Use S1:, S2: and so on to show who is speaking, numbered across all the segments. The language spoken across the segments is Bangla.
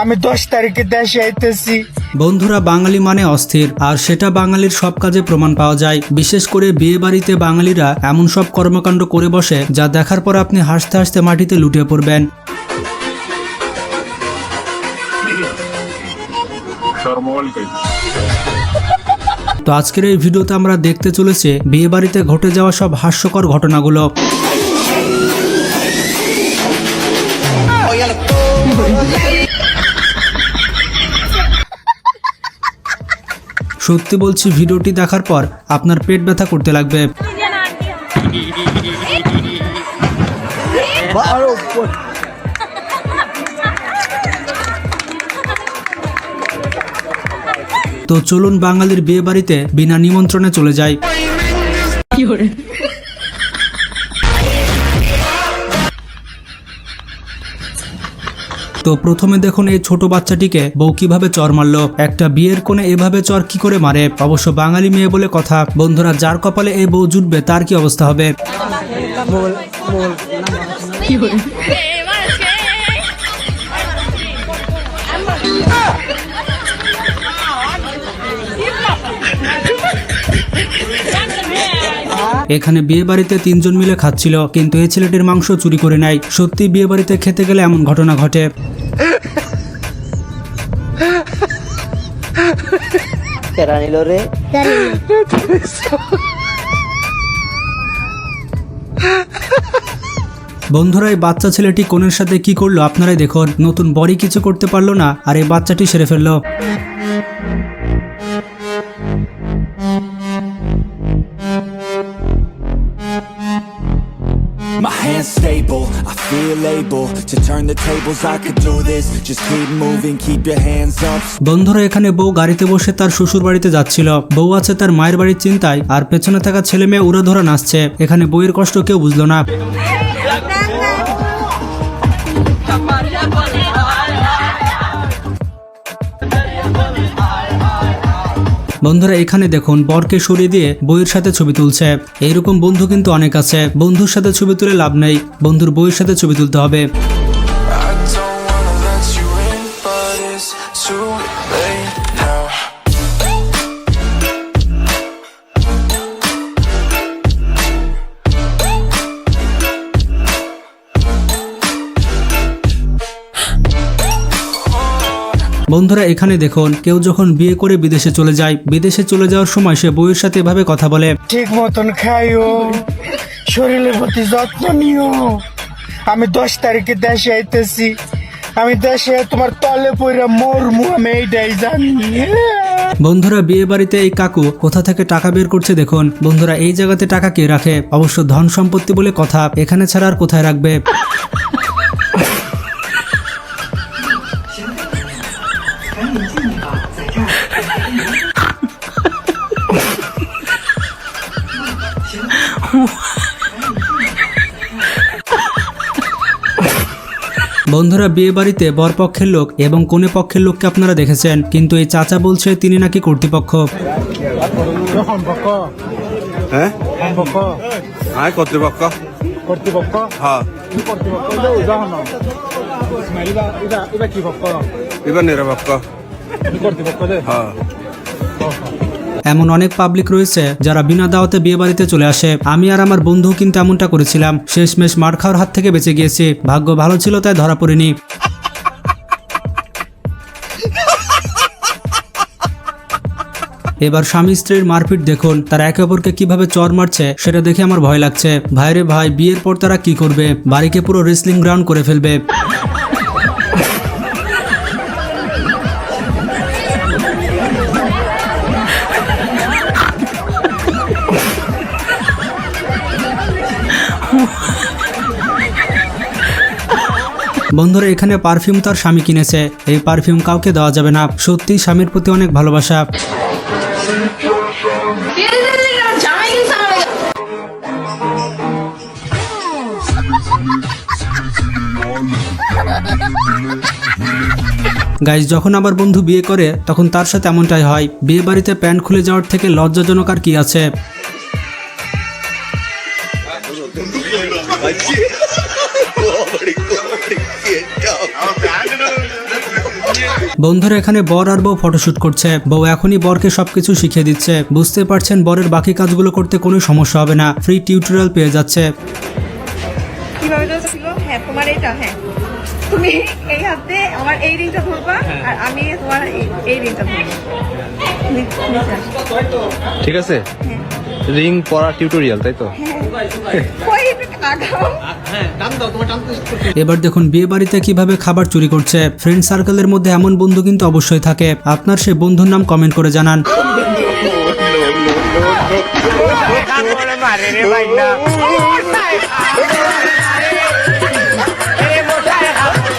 S1: আমি দশ তারিখে দেশে আইতেছি।
S2: বন্ধুরা বাঙালি মানে অস্থির আর সেটা বাঙালির সব কাজে প্রমাণ পাওয়া যায়। বিশেষ করে বিয়ে বাড়িতে বাঙালিরা এমন সব কর্মকাণ্ড করে বসে যা দেখার পর আপনি হাসতে হাসতে মাটিতে লুটে পড়বেন। তো আজকের এই ভিডিওতে আমরা দেখতে চলেছি বিয়ে বাড়িতে ঘটে যাওয়া সব হাস্যকর ঘটনাগুলো। সত্যি বলছি, ভিডিওটি দেখার পর আপনার পেট ব্যথা করতে লাগবে। তো চলুন বাঙালির বিয়ে বাড়িতে বিনা নিমন্ত্রণে চলে যাই। তো প্রথমে দেখুন এই ছোট বাচ্চাটিকে বউ কীভাবে চর মারলো। একটা বিয়ের কোণে এভাবে চর কি করে মারে? অবশ্য বাঙালি মেয়ে বলে কথা। বন্ধুরা যার কপালে এই বউ জুটবে তার কি অবস্থা হবে? এখানে বিয়ে বাড়িতে তিনজন মিলে খাচ্ছিল কিন্তু এই ছেলেটির মাংস চুরি করে নেয়। সত্যি বিয়ে বাড়িতে খেতে গেলে এমন ঘটনা ঘটে।
S3: কেরা নিল রে।
S2: বন্ধুরা এই বাচ্চা ছেলেটি কোনের সাথে কি করল? আপনারাই দেখুন। নতুন বড়ি কিছু করতে পারল না আর এই বাচ্চাটি সেরে ফেলল।
S4: unstable I feel able to turn the tables. I could do this. Just keep moving. Keep your hands up.
S2: বন্ধুরা, এখানে বউ গাড়িতে বসে তার শ্বশুর বাড়িতে যাচ্ছিল। বউ আছে তার মায়ের বাড়ির চিন্তায়, আর পেছনে থাকা ছেলে মেয়ে উড়ে ধরে নাচছে। এখানে বইয়ের কষ্ট কেউ বুঝলো না। বন্ধুরা, এখানে দেখুন, বরকে সরিয়ে দিয়ে বইয়ের সাথে ছবি তুলছে। এরকম বন্ধু কিন্তু অনেক আছে। বন্ধুর সাথে ছবি তুলে লাভ নেই। বন্ধুর বইয়ের সাথে ছবি তুলতে হবে। বন্ধুরা এখানে দেখুন কেউ যখন বিয়ে করে বিদেশে চলে যায় বিদেশে চলে যাওয়ার সময় সে বইয়ের সাথে এভাবে কথা বলে।
S1: ঠিক মতন খাইও শরীরের প্রতি যত্ন নিও। আমি দশ তারিখে দেশে আইতেছি আমি দেশে তোমার তলে পইরা মরমু আমি এইটাই জানি।
S2: বন্ধুরা বিয়ে বাড়িতে এই কাকু কোথা থেকে টাকা বের করছে দেখুন। বন্ধুরা এই জায়গাতে টাকা কে রাখে? অবশ্য ধন সম্পত্তি বলে কথা এখানে ছাড়া আর কোথায় রাখবে? বন্ধুরা বিয়ে বাড়িতে বরপক্ষের লোক এবং কনে পক্ষের লোককে আপনারা দেখেছেন কিন্তু এই চাচা বলছে তিনি নাকি কর্তৃপক্ষ।
S5: হ্যাঁ? হ্যাঁ কর্তৃপক্ষ।
S1: কর্তৃপক্ষ?
S5: হ্যাঁ। নিরপেক্ষ।
S1: কর্তৃপক্ষ
S5: হ্যাঁ।
S2: এমন অনেক পাবলিক রয়েছে যারা বিনা দাওয়াতে বিয়ে বাড়িতে চলে আসে। আমি আর আমার বন্ধু কিন্তু এমনটা করেছিলাম। শেষমেশ মার খাওয়ার হাত থেকে বেঁচে গিয়েছি। ভাগ্য ভালো ছিল তাই ধরা পড়িনি। এবার স্বামী স্ত্রীর মারপিট দেখুন। তারা একে অপরকে কীভাবে চর মারছে সেটা দেখে আমার ভয় লাগছে। ভাইরে ভাই, বিয়ের পর তারা কি করবে? বাড়িকে পুরো রেসলিং গ্রাউন্ড করে ফেলবে। বন্ধুরা, এখানে পারফিউম তার স্বামী কিনেছে। এই পারফিউম কাউকে দেওয়া যাবে না। সত্যি স্বামীর প্রতি অনেক ভালোবাসা। গাইজ যখন আবার বন্ধু বিয়ে করে, তখন তার সাথে এমনটাই হয়। বিয়ে বাড়িতে প্যান্ট খুলে যাওয়ার থেকে লজ্জাজনক আর কি আছে? বন্ধুরা এখানে বর আর বউ ফটোশুট করছে। বউ এখনই বরকে সবকিছু শিখিয়ে দিচ্ছে। বুঝতে পারছেন বরের বাকি কাজগুলো করতে কোনো সমস্যা হবে না। ফ্রি টিউটোরিয়াল পেয়ে যাচ্ছে।
S6: কীভাবে হ্যাঁ তোমার এইটা হ্যাঁ। তুমি এই হাতে আমার এই রিংটা ধরবা আর আমি তোমার এই- এই রিংটা ধরবো। নি- নিচে আসো।
S7: ঠিক আছে? রিং পরা টিউটোরিয়াল, তাই তো?
S2: এবার দেখুন, বিয়ে বাড়িতে কীভাবে খাবার চুরি করছে। ফ্রেন্ড সার্কেলের মধ্যে এমন বন্ধু কিন্তু অবশ্যই থাকে। আপনার সেই বন্ধুর নাম কমেন্ট করে জানান।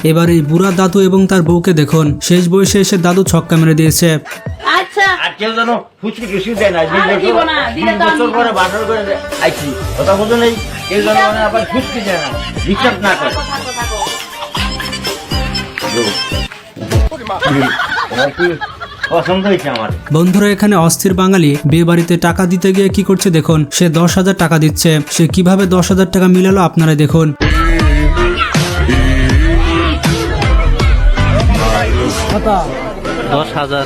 S2: এবার এই বুড়া দাদু এবং তার বউকে দেখুন। শেষ বয়সে এসে দাদু ছক্কা মেরে দিয়েছে।
S8: আচ্ছা।
S9: আর কেউ যেন ফুচকি টুচকি দেয় না যে
S8: আমি দিব না, দিলে তো আমি
S9: বছর পরে বাসর করে আইছি। কথা বলতো নেই? কেউ যেন মানে আবার ফুচকি দেয় না ডিস্টার্ব না করে। তোমার কি পছন্দ হয়েছে আমার।
S2: বন্ধুরা এখানে অস্থির বাঙালি বিয়ে বাড়িতে টাকা দিতে গিয়ে কি করছে দেখুন। সে দশ হাজার টাকা দিচ্ছে। সে কীভাবে দশ হাজার টাকা মিলালো আপনারা দেখুন।
S7: দশ হাজার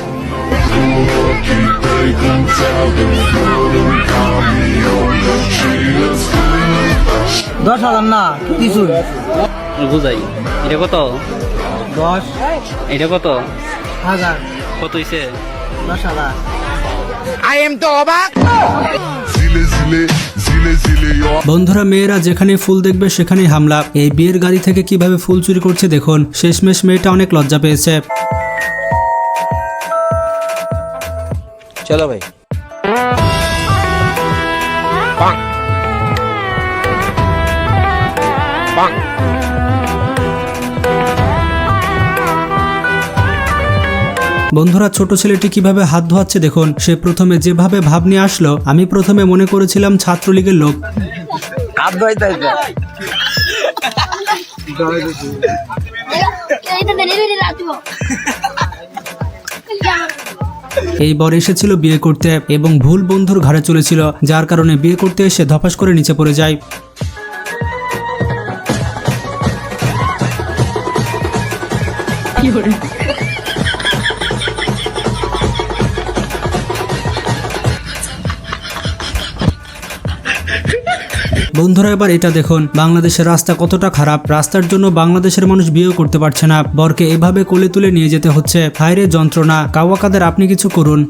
S3: দশ হাজার না কিছু।
S7: বুঝাই। এটা কত?
S3: দশ।
S7: এটা কত?
S3: হাজার।
S7: কত হইছে?
S3: দশ হাজার।
S2: বন্ধুরা মেয়েরা যেখানে ফুল দেখবে সেখানেই হামলা। এই বিয়ের গাড়ি থেকে কীভাবে ফুল চুরি করছে দেখুন। শেষমেশ মেয়েটা অনেক লজ্জা পেয়েছে।
S3: চলো ভাই।
S2: বন্ধুরা ছোট ছেলেটি কীভাবে হাত ধোয়াচ্ছে দেখুন। সে প্রথমে যেভাবে ভাব নিয়ে আসলো আমি প্রথমে মনে করেছিলাম ছাত্রলীগের লোক।
S3: হাত ধোয়াইতে
S2: এই বর এসেছিল বিয়ে করতে এবং ভুল বন্ধুর ঘরে চলেছিল, যার কারণে বিয়ে করতে এসে ধপাস করে নিচে পড়ে যায়। বন্ধুরা, এবার এটা দেখুন। বাংলাদেশের রাস্তা কতটা খারাপ? রাস্তার জন্য বাংলাদেশের মানুষ বিয়েও করতে পারছে না। বরকে এভাবে কোলে তুলে নিয়ে যেতে হচ্ছে। হায়রে যন্ত্রণা। কাওয়াকাদের আপনি কিছু করুন।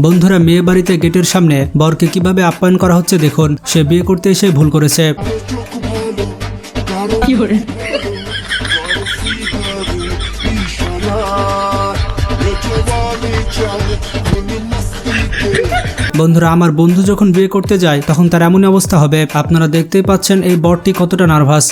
S2: বন্ধুরা, মেয়ে বাড়িতে গেটের সামনে বরকে কীভাবে আপ্যায়ন করা হচ্ছে দেখুন। সে বিয়ে করতে এসে ভুল করেছে। বন্ধুরা, আমার বন্ধু যখন বিয়ে করতে যায়, তখন তার এমনই অবস্থা হবে। আপনারা দেখতেই পাচ্ছেন এই বরটি কতটা নার্ভাস।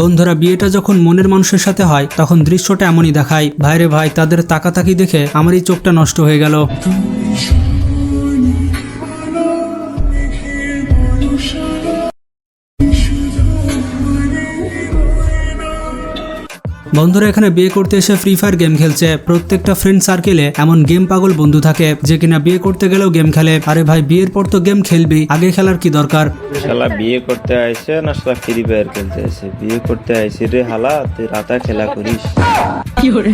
S2: বন্ধুরা, বিয়েটা যখন মনের মানুষের সাথে হয়, তখন দৃশ্যটা এমনই দেখায়, ভাইরে ভাই, তাদের তাকাতাকি দেখে আমার এই চোখটা নষ্ট হয়ে গেল। বন্ধুরা এখানে বিয়ে করতে এসে ফ্রি ফায়ার গেম খেলছে। প্রত্যেকটা ফ্রেন্ড সার্কেলে এমন গেম পাগল বন্ধু থাকে যে কিনা বিয়ে করতে গেলেও গেম খেলে। আরে ভাই বিয়ের পর তো গেম খেলবি আগে খেলার কি দরকার?
S10: শালা বিয়ে করতে আইছে না শালা ফ্রি ফায়ার খেলতে আইছে? বিয়ে করতে আইছে রে হালা তুই রাতা খেলা করিস। কি করে?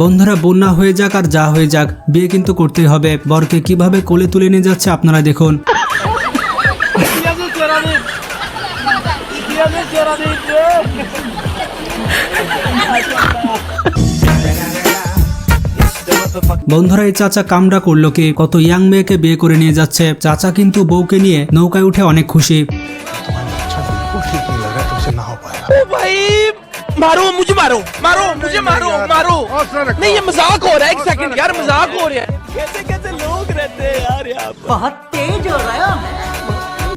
S2: বন্ধুরা বন্যা হয়ে যাক আর যা হয়ে যাক বিয়ে কিন্তু করতেই হবে। বরকে কীভাবে কোলে তুলে নিয়ে যাচ্ছে আপনারা দেখুন। বন্ধুরা এই চাচা কামড়া করলো কি কত ইয়াং মেয়েকে বিয়ে করে নিয়ে যাচ্ছে চাচা কিন্তু বউকে নিয়ে নৌকায় উঠে অনেক খুশি
S1: मारो मुझे मारो मारो मुझे मारो मारो नहीं ये मजाक हो रहा है एक सेकंड यार मजाक हो रहा है कैसे कैसे लोग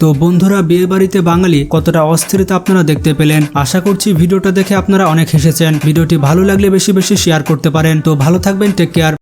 S2: তো বন্ধুরা, বিয়ে বাড়িতে বাঙালি কতটা অস্থিরতা আপনারা দেখতে পেলেন। আশা করছি ভিডিওটা দেখে আপনারা অনেক হেসেছেন। ভিডিওটি ভালো লাগলে বেশি বেশি শেয়ার করতে পারেন। তো ভালো থাকবেন টেক কেয়ার